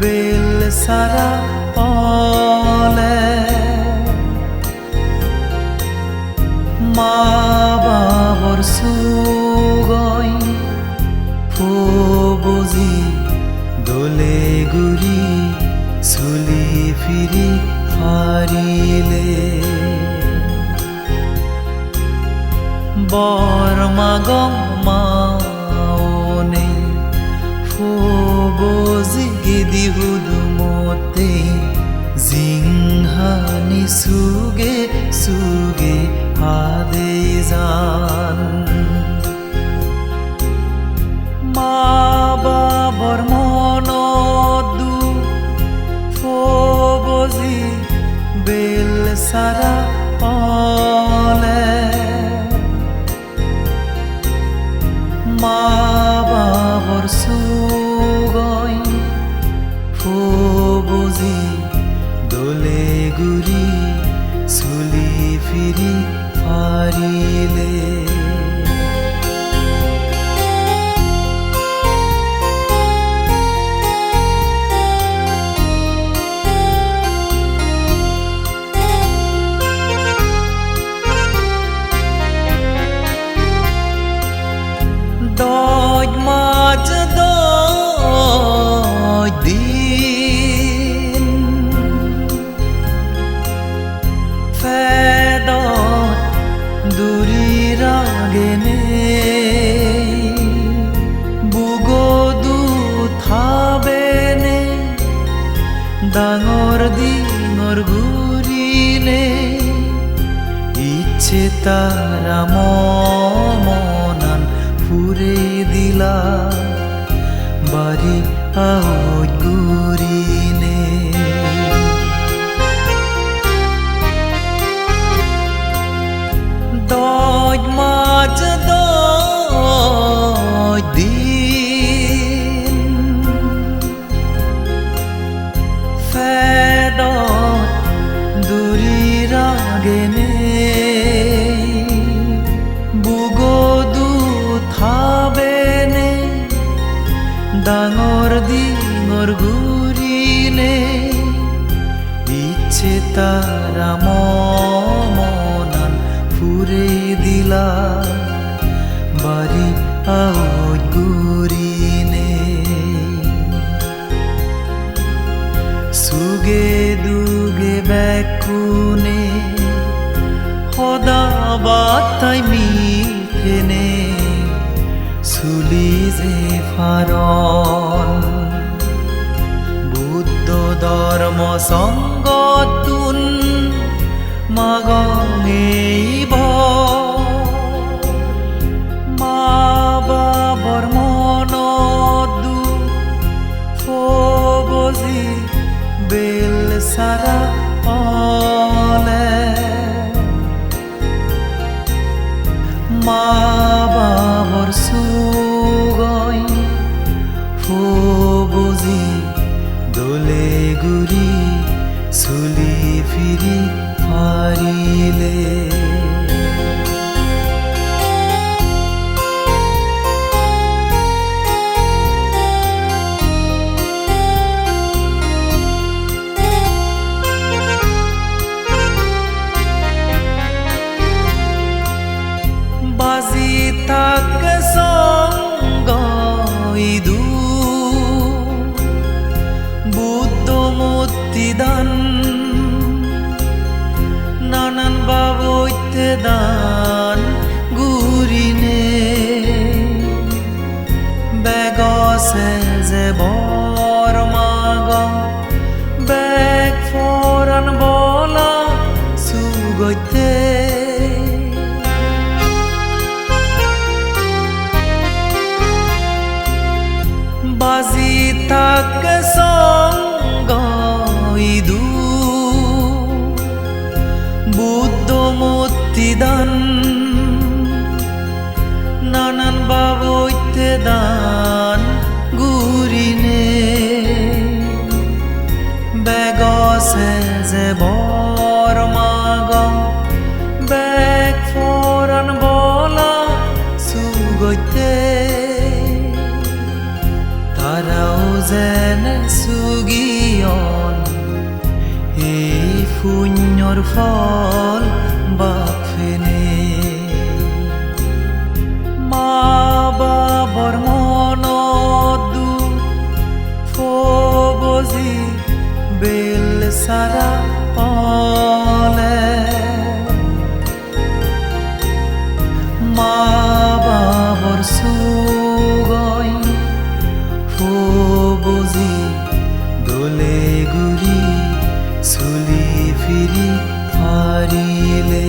Bell সারা পলে। মা বাবর সুগই ফুবুজি দোলে গুৰি চুলি ফিৰি ফাৰিলে বৰমাগম মাওনে জিংহানি সুগে সুগে হাদে যান। মা বাবৰ মনত দুখ ফবজি বেল সারা পলে। মা বাবৰ সুগই ফবজি দোলে গুৰি সুলি ফিরি ফাৰিলে ডাঙর দিনৰ ঘুরিলে ইচ্ছে তারা মনান ফুরে দিলা বাড়ি আওয়াজ দিঙৰ ঘূৰিলে ইচ্ছে তারা মনান ফুরে দিলা। বাড়ি আওয়াজ ঘুরিনে সুগে দুগে বেকুনে সদা বাতাই মিথেনে চুলি যে ফাৰণ বুদ্ধ ধৰ্ম সংগতুন মাগঙেইব মা দু বেল সারা দোলে গুৰি চুলি ফিৰি ফাৰিলে বাজি তাক সঙ্গ ইদু দান নানান বাবৈতে দান গুরিনে। বেগছে যে বৰ মাগ। বেগ ফৰান বলা চুগৈতে বাজি তাক সঙ্গ মূর্তি দান নানান বাবৈতে দান গুরিনে। বেগছে যে বৰ মাগ বেগ ফৰান বলা চুগৈতে তারাও যেন যেনে চুগিয়ন এই শূন্যৰ ফল চুলি ফিরি হারিলে।